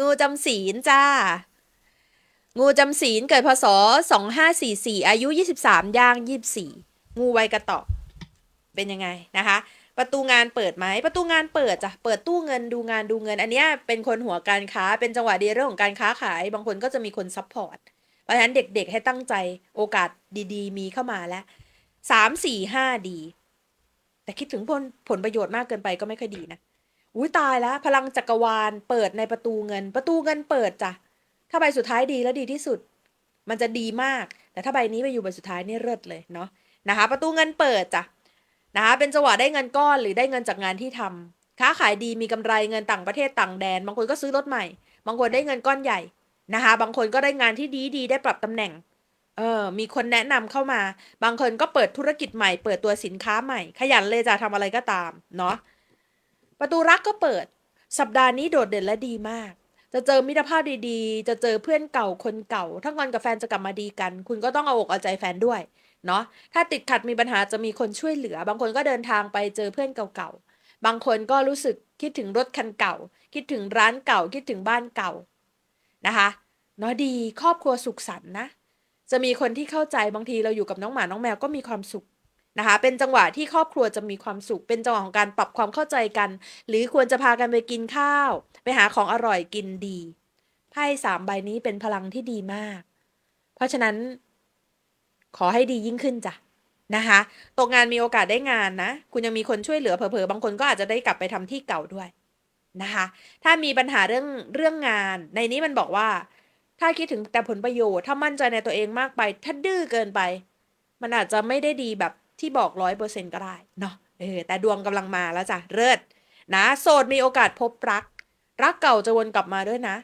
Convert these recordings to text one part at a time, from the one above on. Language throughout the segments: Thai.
งูจำศีลจ้า งูจำศีลเกิดพศสองห้าสี่สี่อายุยี่สิบสามย่างยี่สี่งูไวกระตอกเป็นยังไงนะคะ ประตูงานเปิดไหมประตูงานเปิดจ้ะเปิดตู้เงินดูงานดูเงิน อันนี้เป็นคนหัวการค้าเป็นจังหวะดีเรื่องของการค้าขาย บางคนก็จะมีคนซัพพอร์ตเพราะฉะนั้นเด็กๆให้ตั้งใจโอกาสดีๆ มีเข้ามาแล้วสามสี่ห้าดี แต่คิดถึงผลผลประโยชน์มากเกินไปก็ไม่ค่อยดีนะ อุ้ยตายแล้ว พลังจักรวาลเปิดในประตูเงิน ประตูเงินเปิดจ้ะถ้าใบสุดท้ายดีแล้วดีที่สุด มันจะดีมาก แต่ถ้าใบนี้ไปอยู่ใบสุดท้ายนี่เลิศเลยเนาะนะคะ ประตูเงินเปิดจ้ะนะคะเป็นจังหวะได้เงินก้อนหรือได้เงินจากงานที่ทำค้าขายดีมีกำไรเงินต่างประเทศต่างแดน บางคนก็ซื้อรถใหม่ บางคนได้เงินก้อนใหญ่นะคะ บางคนก็ได้งานที่ดีดีได้ปรับตำแหน่งเออมีคนแนะนำเข้ามา บางคนก็เปิดธุรกิจใหม่ เปิดตัวสินค้าใหม่ ขยันเลยจะทำอะไรก็ตามเนาะ ประตูรักก็เปิด สัปดาห์นี้โดดเด่นและดีมาก จะเจอมิตรภาพดีๆ จะเจอเพื่อนเก่าคนเก่า ถ้างอนกับแฟนจะกลับมาดีกัน คุณก็ต้องเอาอกเอาใจแฟนด้วย เนาะ ถ้าติดขัดมีปัญหาจะมีคนช่วยเหลือ บางคนก็เดินทางไปเจอเพื่อนเก่าๆ บางคนก็รู้สึกคิดถึงรถคันเก่า คิดถึงร้านเก่า คิดถึงบ้านเก่า นะคะ เนาะดี ครอบครัวสุขสันต์นะ จะมีคนที่เข้าใจบางทีเราอยู่กับน้องหมา น้องแมวก็มีความสุข นะคะ เป็นจังหวะที่ครอบครัวจะมีความสุข เป็นจังหวะของการปรับความเข้าใจกัน หรือควรจะพากันไปกินข้าว ไปหาของอร่อยกินดี ไพ่สามใบนี้เป็นพลังที่ดีมาก เพราะฉะนั้น ขอให้ดียิ่งขึ้นจ้ะนะคะตกงานมีโอกาสได้งานนะ คุณยังมีคนช่วยเหลือเผลอๆ บางคนก็อาจจะได้กลับไปทำที่เก่าด้วยนะคะ ถ้ามีปัญหาเรื่องเรื่องงาน ในนี้มันบอกว่า ถ้าคิดถึงแต่ผลประโยชน์ ถ้ามั่นใจในตัวเองมากไป ถ้าดื้อเกินไป มันอาจจะไม่ได้ดีแบบ ที่บอกร้อยเปอร์เซ็นก็ได้เนาะเออแต่ดวงกำลังมาแล้วจ้ะเลิศนะโสดมีโอกาสพบรัก รักเก่าจะวนกลับมาด้วยนะ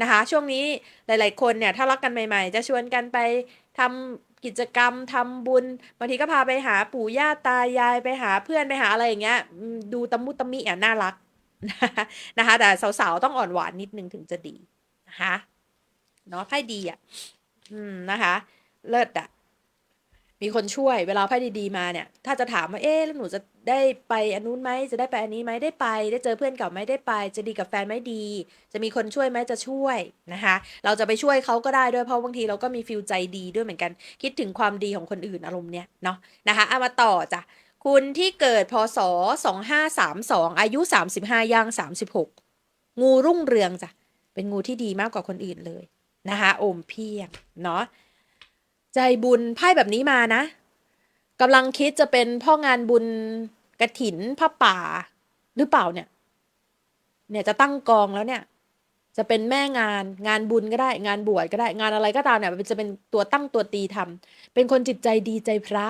นะคะ ช่วงนี้หลาย ๆ คนเนี่ยถ้ารักกันใหม่ ๆ จะชวนกันไปทำกิจกรรมทำบุญบางทีก็พาไปหาปู่ย่าตายายไปหาเพื่อนไปหาอะไรอย่างเงี้ยดูตะมุตะมิอะน่ารักนะคะแต่สาว ๆ ต้องอ่อนหวานนิดนึงถึงจะดีนะคะเนาะไพ่ดีอะ อืมนะคะ เลิศอะ มีคนช่วยเวลาไพ่ดีๆมาเนี่ย ถ้าจะถามว่าเอ๊ะแล้วหนูจะได้ไปอันนู้นไหมจะได้ไปอันนี้ไหมได้ไป ได้เจอเพื่อนเก่าไหมได้ไป จะดีกับแฟนไหมดี จะมีคนช่วยไหมจะช่วยนะคะ เราจะไปช่วยเขาก็ได้ด้วยเพราะบางทีเราก็มีฟิลใจดีด้วยเหมือนกัน คิดถึงความดีของคนอื่นอารมณ์เนี้ยเนาะนะคะเอามาต่อจ้ะคุณที่เกิดพศ2532 อายุ 35ย่าง 36 งูรุ่งเรืองจ้ะเป็นงูที่ดีมากกว่าคนอื่นเลยนะคะโอมเพียงเนาะ ใจบุญไพ่แบบนี้มานะกำลังคิดจะเป็นพ่องานบุญกระถินผ้าป่า หรือเปล่าเนี่ย เนี่ยจะตั้งกองแล้วเนี่ย จะเป็นแม่งานงานบุญก็ได้ งานบวชก็ได้ งานอะไรก็ตามเนี่ยมันจะเป็นตัวตั้งตัวตีทำเป็นคนจิตใจดีใจพระ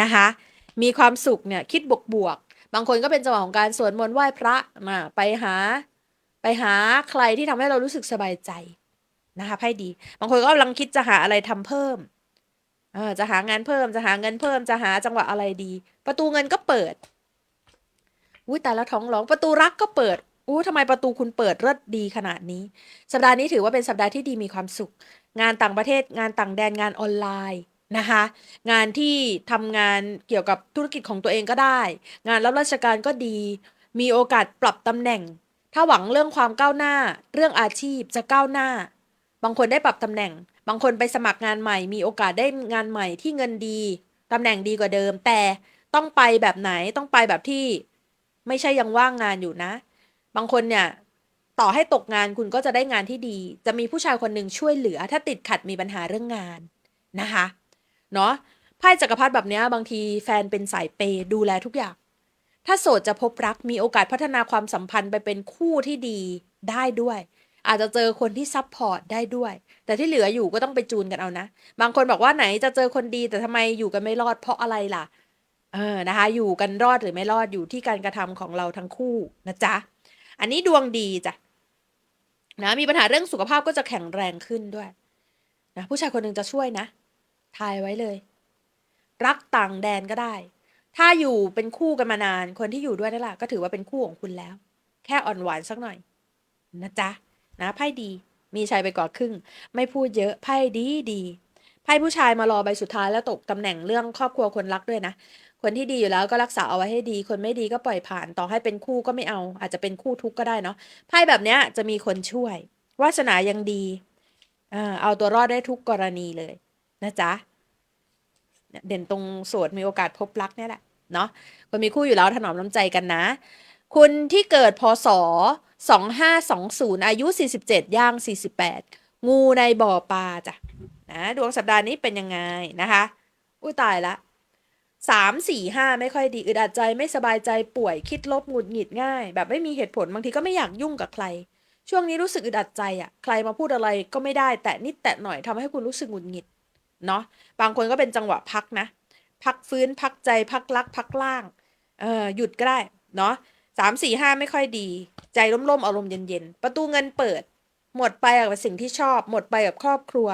นะคะ มีความสุขเนี่ยคิดบวกบวกบางคนก็เป็นจังหวะของการสวดมนต์ไหว้พระมาไปหา ไปหาใครที่ทำให้เรารู้สึกสบายใจนะคะไพ่ดี บางคนก็กำลังคิดจะหาอะไรทำเพิ่ม เออจะหางานเพิ่มจะหาเงินเพิ่มจะหาจังหวะอะไรดี ประตูเงินก็เปิดอุ้ยแต่ล้วท้องร้องประตูรักก็เปิดอู้ทำไมประตูคุณเปิดเลิศดีขนาดนี้ สัปดาห์นี้ถือว่าเป็นสัปดาห์ที่ดีมีความสุข งานต่างประเทศงานต่างแดนงานออนไลน์นะคะ งานที่ทำงานเกี่ยวกับธุรกิจของตัวเองก็ได้ งานรับราชการก็ดี มีโอกาสปรับตำแหน่ง ถ้าหวังเรื่องความก้าวหน้า เรื่องอาชีพจะก้าวหน้า บางคนได้ปรับตำแหน่ง บางคนไปสมัครงานใหม่ มีโอกาสได้งานใหม่ที่เงินดีตำแหน่งดีกว่าเดิม แต่ต้องไปแบบไหนต้องไปแบบที่ไม่ใช่ยังว่างงานอยู่นะ บางคนเนี่ยต่อให้ตกงานคุณก็จะได้งานที่ดี จะมีผู้ชายคนหนึ่งช่วยเหลือ ถ้าติดขัดมีปัญหาเรื่องงานนะคะเนาะไพ่จักรพรรดิแบบนี้บางทีแฟนเป็นสายเปย์ดูแลทุกอย่าง ถ้าโสดจะพบรักมีโอกาสพัฒนาความสัมพันธ์ไปเป็นคู่ที่ดีได้ด้วย อาจจะเจอคนที่ซับพอร์ตได้ด้วย แต่ที่เหลืออยู่ก็ต้องไปจูนกันเอานะ บางคนบอกว่าไหนจะเจอคนดีแต่ทำไมอยู่กันไม่รอดเพราะอะไรล่ะ เออนะคะ อยู่กันรอดหรือไม่รอดอยู่ที่การกระทำของเราทั้งคู่นะจ๊ะ อันนี้ดวงดีจ้ะนะมีปัญหาเรื่องสุขภาพก็จะแข็งแรงขึ้นด้วยนะผู้ชายคนหนึ่งจะช่วยนะ ทายไว้เลย รักต่างแดนก็ได้ ถ้าอยู่เป็นคู่กันมานาน คนที่อยู่ด้วยนั่นแหละก็ถือว่าเป็นคู่ของคุณแล้ว แค่อ่อนหวานสักหน่อย นะจ๊ะ นะไพ่ดี มีชัยไปกว่าครึ่ง ไม่พูดเยอะไพ่ดีดีไพ่ผู้ชายมารอใบสุดท้ายแล้วตกตำแหน่งเรื่องครอบครัวคนรักด้วยนะ คนที่ดีอยู่แล้วก็รักษาเอาไว้ให้ดี คนไม่ดีก็ปล่อยผ่าน ต่อให้เป็นคู่ก็ไม่เอา อาจจะเป็นคู่ทุกข์ก็ได้เนาะ ไพ่แบบเนี้ยจะมีคนช่วย วาสนายังดี เออเอาตัวรอดได้ทุกกรณีเลยนะจ๊ะเนี่ยเด่นตรงโสดมีโอกาสพบรักเนี่ยแหละ เนาะ คนมีคู่อยู่แล้วถนอมน้ำใจกันนะ คุณที่เกิดพศ 2520 อายุ 47 ย่าง 48 งูในบ่อปลาจ้ะนะดวงสัปดาห์นี้เป็นยังไงนะคะ อุ้ยตายละสามสี่ห้าไม่ค่อยดีอึดอัดใจไม่สบายใจป่วยคิดลบหงุดหงิดง่าย แบบไม่มีเหตุผลบางทีก็ไม่อยากยุ่งกับใคร ช่วงนี้รู้สึกอึดอัดใจอะ่ะ ใครมาพูดอะไรก็ไม่ได้ แต่นิดแต่หน่อยทำให้คุณรู้สึกหงุดหงิดเนาะบางคนก็เป็นจังหวะพักนะ พักฟื้นพักใจพักลักพักล่างเออหยุดก็ได้เนาะ สามสี่ห้าไม่ค่อยดี ใจร่มๆอารมณ์เย็นๆ ประตูเงินเปิด หมดไปกับสิ่งที่ชอบ หมดไปกับครอบครัว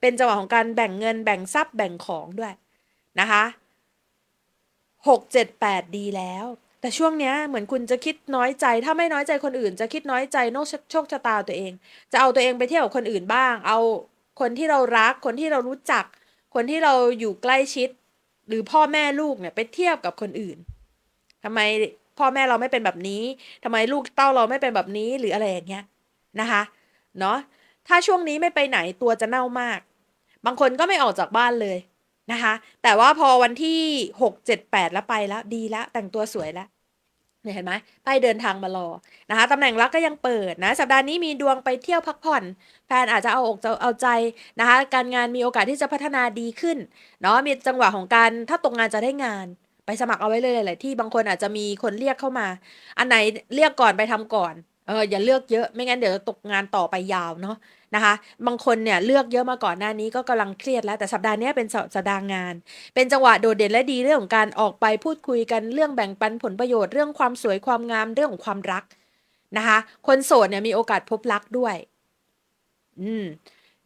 เป็นจังหวะของการแบ่งเงินแบ่งทรัพย์แบ่งของด้วยนะคะหกเจ็ดแปดดีแล้ว แต่ช่วงเนี้ยเหมือนคุณจะคิดน้อยใจ ถ้าไม่น้อยใจคนอื่น จะคิดน้อยใจโนกโชคชะตาตัวเอง จะเอาตัวเองไปเที่ยวกับคนอื่นบ้าง เอาคนที่เรารัก คนที่เรารู้จัก คนที่เราอยู่ใกล้ชิด หรือพ่อแม่ลูกเนี่ยไปเทียบกับคนอื่นทำไม พ่อแม่เราไม่เป็นแบบนี้ทำไมลูกเต้าเราไม่เป็นแบบนี้หรืออะไรอย่างเงี้ยนะคะเนาะถ้าช่วงนี้ไม่ไปไหนตัวจะเน่ามาก บางคนก็ไม่ออกจากบ้านเลยนะคะ แต่ว่าพอวันที่หกเจ็ดแปดแล้วไปแล้วดีแล้วแต่งตัวสวยแล้วเนี่ยเห็นไหมป้ายเดินทางมารอนะคะตำแหน่งรักก็ยังเปิดนะ สัปดาห์นี้มีดวงไปเที่ยวพักผ่อน แฟนอาจจะเอาอกจะเอาใจนะคะ การงานมีโอกาสที่จะพัฒนาดีขึ้นเนาะมีจังหวะของการถ้าตกงานจะได้งาน ไปสมัครเอาไว้เลยหลายๆที่บางคนอาจจะมีคนเรียกเข้ามา อันไหนเรียกก่อนไปทำก่อนเอออย่าเลือกเยอะไม่งั้นเดี๋ยวจะตกงานต่อไปยาวเนาะนะคะ บางคนเนี่ยเลือกเยอะมาก่อนหน้านี้ก็กำลังเครียดแล้วแต่สัปดาห์นี้เป็นสัปดาห์งาน เป็นจังหวะโดดเด่นและดีเรื่องของการออกไปพูดคุยกันเรื่องแบ่งปันผลประโยชน์เรื่องความสวยความงามเรื่องของความรักนะคะ คนโสดเนี่ยมีโอกาสพบรักด้วย อืม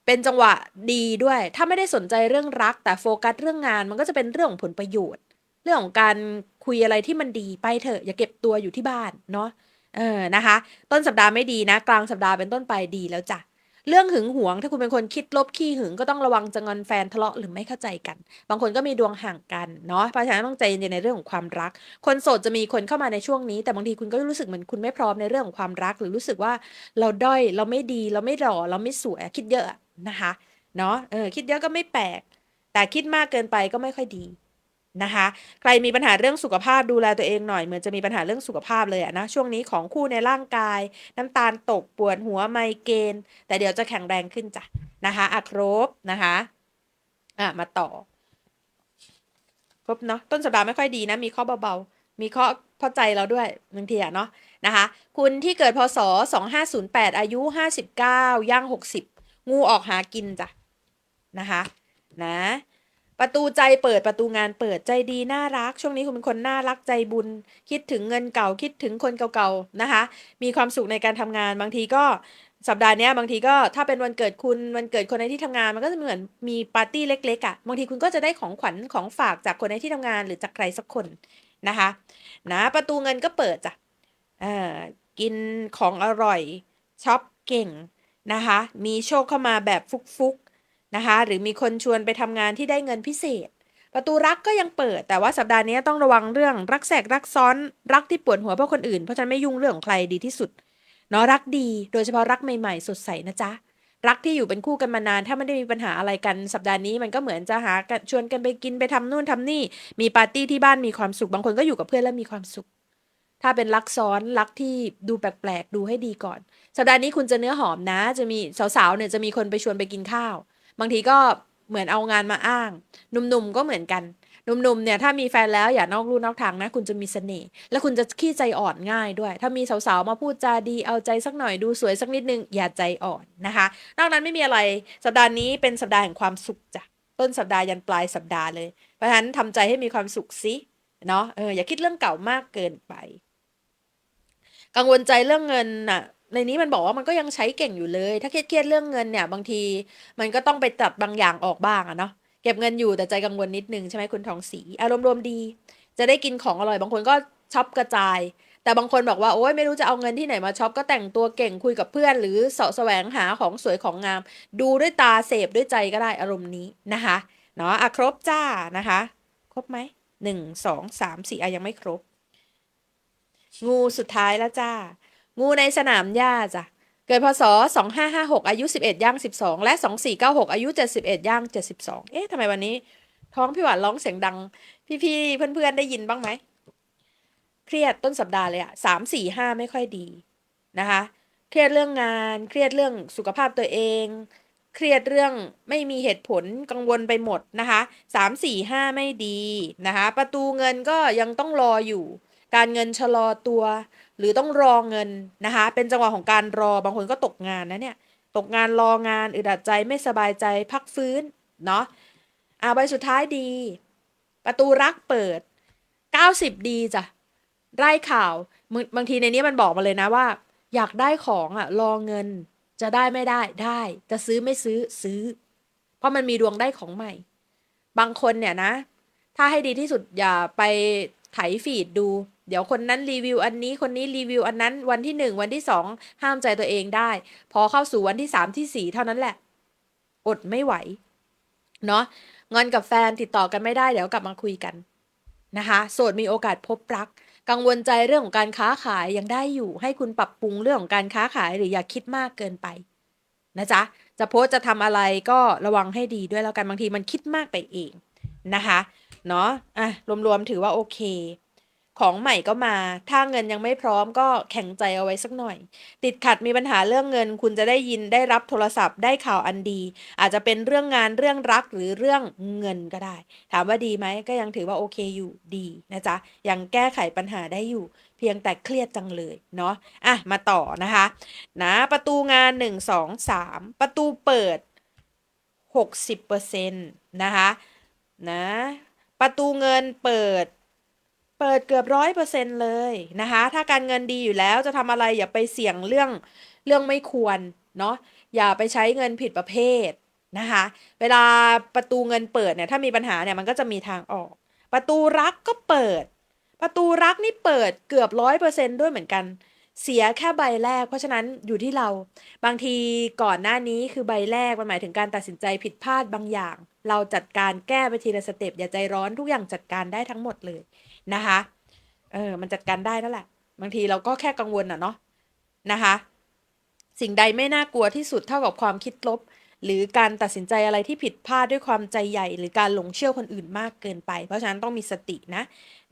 เป็นจังหวะดีด้วย ถ้าไม่ได้สนใจเรื่องรัก แต่โฟกัสเรื่องงานมันก็จะเป็นเรื่องของผลประโยชน์ เรื่องของการคุยอะไรที่มันดีไปเถอะอย่าเก็บตัวอยู่ที่บ้านเนาะเออนะคะ ต้นสัปดาห์ไม่ดีนะ กลางสัปดาห์เป็นต้นไปดีแล้วจ้ะเรื่องหึงหวง ถ้าคุณเป็นคนคิดลบขี้หึงก็ต้องระวังจะงอนแฟนทะเลาะหรือไม่เข้าใจกัน บางคนก็มีดวงห่างกันเนาะเพราะฉะนั้นต้องใจเย็นๆในเรื่องของความรัก คนโสดจะมีคนเข้ามาในช่วงนี้ แต่บางทีคุณก็รู้สึกเหมือนคุณไม่พร้อมในเรื่องของความรัก หรือรู้สึกว่าเราด้อยเราไม่ดีเราไม่หล่อเราไม่สวยคิดเยอะนะคะเนาะเออคิดเยอะก็ไม่แปลกแต่คิดมากเกินไปก็ไม่ค่อยดี นะคะ ใครมีปัญหาเรื่องสุขภาพดูแลตัวเองหน่อยเหมือนจะมีปัญหาเรื่องสุขภาพเลยอะนะช่วงนี้ของคู่ในร่างกาย น้ำตาลตกปวดหัวไมเกรนแต่เดี๋ยวจะแข็งแรงขึ้นจ้ะนะคะอะครบนะคะอะมาต่อครบเนาะต้นสัปดาห์ไม่ค่อยดีนะมีข้อเบาๆมีข้อพอใจเราด้วยบางทีอะเนาะนะคะ คุณที่เกิดพศ 2508 อายุ 59 ย่าง 60 งูออกหากินจ้ะนะคะนะ ประตูใจเปิดประตูงานเปิดใจดีน่ารัก ช่วงนี้คุณเป็นคนน่ารักใจบุญ คิดถึงเงินเก่าคิดถึงคนเก่าๆนะคะ มีความสุขในการทำงานบางทีก็สัปดาห์นี้บางทีก็ถ้าเป็นวันเกิดคุณวันเกิดคนในที่ทำงานมันก็จะเหมือนมีปาร์ตี้เล็กๆอะ่ะบางทีคุณก็จะได้ของขวัญของฝากจากคนในที่ทำงานหรือจากใครสักคนนะคะ นะประตูเงินก็เปิดจ้ะอ่ากินของอร่อยช็อปเก่งนะคะ มีโชคเข้ามาแบบฟุกๆ นะคะ หรือมีคนชวนไปทำงานที่ได้เงินพิเศษ ประตูรักก็ยังเปิด แต่ว่าสัปดาห์นี้ต้องระวังเรื่องรักแสกรักซ้อนรักที่ปวดหัวเพราะคนอื่นเพราะฉันไม่ยุ่งเรื่องของใครดีที่สุดเนาะรักดี โดยเฉพาะรักใหม่ๆสดใสนะจ๊ะรักที่อยู่เป็นคู่กันมานาน ถ้าไม่ได้มีปัญหาอะไรกันสัปดาห์นี้มันก็เหมือนจะหากันชวนกันไปกินไปทำนู่นทำนี่ มีปาร์ตี้ที่บ้านมีความสุข บางคนก็อยู่กับเพื่อนแล้วมีความสุข ถ้าเป็นรักซ้อนรักที่ดูแปลกๆ ดูให้ดีก่อน สัปดาห์นี้คุณจะเนื้อหอมนะ จะมีสาวๆเนี่ยจะมีคนไปชวนไปกินข้าว บางทีก็เหมือนเอางานมาอ้าง หนุ่มๆก็เหมือนกันหนุ่มๆเนี่ยถ้ามีแฟนแล้วอย่านอกลู่นอกทางนะ คุณจะมีเสน่ห์และคุณจะขี้ใจอ่อนง่ายด้วย ถ้ามีสาวๆมาพูดจาดีเอาใจสักหน่อยดูสวยสักนิดนึงอย่าใจอ่อนนะคะ นอกนั้นไม่มีอะไรสัปดาห์นี้เป็นสัปดาห์แห่งความสุขจ้ะต้นสัปดาห์ยันปลายสัปดาห์เลย เพราะฉะนั้นทำใจให้มีความสุขสิเนาะเอออย่าคิดเรื่องเก่ามากเกินไป กังวลใจเรื่องเงินน่ะ ในนี้มันบอกว่ามันก็ยังใช้เก่งอยู่เลย ถ้าเครียดๆเรื่องเงินเนี่ย บางทีมันก็ต้องไปตัดบางอย่างออกบ้างอะเนาะเก็บเงินอยู่แต่ใจกังวลนิดนึงใช่ไหมคุณทองศรีอารมณ์รวมดี จะได้กินของอร่อย บางคนก็ช็อปกระจาย แต่บางคนบอกว่าโอ๊ยไม่รู้จะเอาเงินที่ไหนมาช็อปก็แต่งตัวเก่งคุยกับเพื่อน หรือเสาะแสวงหาของสวยของงาม ดูด้วยตาเสพด้วยใจก็ได้อารมณ์นี้นะคะเนาะอะครบจ้านะคะ ครบไหมหนึ่งสองสามสี่อะยังไม่ครบ งูสุดท้ายแล้วจ้า งูในสนามหญ้าจ้ะ เกิดพศ 2556 อายุ 11 ย่าง 12 และ 2496 อายุ 71 ย่าง 72 เอ๊ะทำไมวันนี้ ท้องพี่หวานร้องเสียงดัง พี่ๆ เพื่อนๆ ได้ยินบ้างไหม เครียดต้นสัปดาห์เลยอะสามสี่ห้าไม่ค่อยดีนะคะ เครียดเรื่องงาน เครียดเรื่องสุขภาพตัวเอง เครียดเรื่องไม่มีเหตุผลกังวลไปหมดนะคะสามสี่ห้าไม่ดีนะคะ ประตูเงินก็ยังต้องรออยู่ การเงินชะลอตัว หรือต้องรอเงินนะคะ เป็นจังหวะของการรอบางคนก็ตกงานนะเนี่ย ตกงานรองานอึดอัดใจไม่สบายใจพักฟื้นเนาะอ่าใบสุดท้ายดี ประตูรักเปิด 90 ดีจ้ะไร่ข่าวมึงบางทีในนี้มันบอกมาเลยนะว่า อยากได้ของอะรอเงินจะได้ไม่ได้ได้ จะซื้อไม่ซื้อซื้อ เพราะมันมีดวงได้ของใหม่ บางคนเนี่ยนะ ถ้าให้ดีที่สุดอย่าไปไถฟีดดู เดี๋ยวคนนั้นรีวิวอันนี้คนนี้รีวิวอันนั้นวันที่หนึ่งวันที่สองห้ามใจตัวเองได้ พอเข้าสู่วันที่สามที่สี่เท่านั้นแหละ อดไม่ไหว เนาะงอนกับแฟนติดต่อกันไม่ได้เดี๋ยวกลับมาคุยกันนะคะ โสดมีโอกาสพบรัก กังวลใจเรื่องของการค้าขายยังได้อยู่ ให้คุณปรับปรุงเรื่องของการค้าขายหรืออย่าคิดมากเกินไปนะจ๊ะจะโพสจะทำอะไรก็ระวังให้ดีด้วยแล้วกันบางทีมันคิดมากไปเองนะคะเนาะอะรวมๆถือว่าโอเค ของใหม่ก็มา ถ้าเงินยังไม่พร้อมก็แข็งใจเอาไว้สักหน่อย ติดขัดมีปัญหาเรื่องเงิน คุณจะได้ยินได้รับโทรศัพท์ได้ข่าวอันดี อาจจะเป็นเรื่องงานเรื่องรักหรือเรื่องเงินก็ได้ ถามว่าดีไหมก็ยังถือว่าโอเคอยู่ดีนะจ๊ะยังแก้ไขปัญหาได้อยู่ เพียงแต่เครียดจังเลยเนาะอะมาต่อนะคะนะประตูงาน 1 2 3 ประตูเปิด 60%นะคะนะประตูเงินเปิด เปิดเกือบร้อยเปอร์เซ็นเลยนะคะ ถ้าการเงินดีอยู่แล้วจะทำอะไรอย่าไปเสี่ยงเรื่องเรื่องไม่ควรเนาะอย่าไปใช้เงินผิดประเภทนะคะ เวลาประตูเงินเปิดเนี่ยถ้ามีปัญหาเนี่ยมันก็จะมีทางออก ประตูรักก็เปิด ประตูรักนี่เปิดเกือบร้อยเปอร์เซ็นด้วยเหมือนกัน เสียแค่ใบแรก เพราะฉะนั้นอยู่ที่เรา บางทีก่อนหน้านี้คือใบแรกมันหมายถึงการตัดสินใจผิดพลาดบางอย่าง เราจัดการแก้ไปทีละสเต็ปอย่าใจร้อนทุกอย่างจัดการได้ทั้งหมดเลย นะคะ เออ มันจัดการได้นั่นแหละ บางทีเราก็แค่กังวลอะเนาะนะคะ สิ่งใดไม่น่ากลัวที่สุดเท่ากับความคิดลบ หรือการตัดสินใจอะไรที่ผิดพลาดด้วยความใจใหญ่ หรือการหลงเชื่อคนอื่นมากเกินไป เพราะฉะนั้นต้องมีสตินะ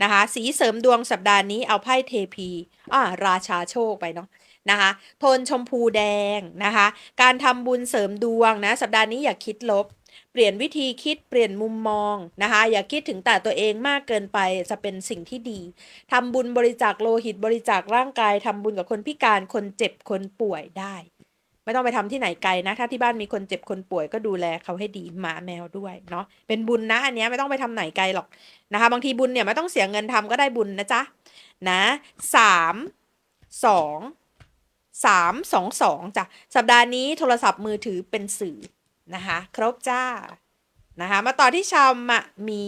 นะคะ สีเสริมดวงสัปดาห์นี้เอาไพ่เทพีอ่าราชาโชคไปเนาะนะคะโทนชมพูแดงนะคะ การทำบุญเสริมดวงนะ สัปดาห์นี้อย่าคิดลบ เปลี่ยนวิธีคิดเปลี่ยนมุมมองนะคะ อย่าคิดถึงแต่ตัวเองมากเกินไปจะเป็นสิ่งที่ดีทำบุญบริจาคโลหิตบริจาคร่างกายทำบุญกับคนพิการคนเจ็บคนป่วยได้ ไม่ต้องไปทำที่ไหนไกลนะ ถ้าที่บ้านมีคนเจ็บคนป่วยก็ดูแลเขาให้ดีหมาแมวด้วยเนาะเป็นบุญนะอันนี้ไม่ต้องไปทำไหนไกลหรอกนะคะ บางทีบุญเนี่ยไม่ต้องเสียเงินทำก็ได้บุญนะจ๊ะนะสามสองสามสองสองจ้ะสัปดาห์นี้โทรศัพท์มือถือเป็นสื่อ นะคะ ครบจ้านะคะ มาต่อที่ชาวมะมี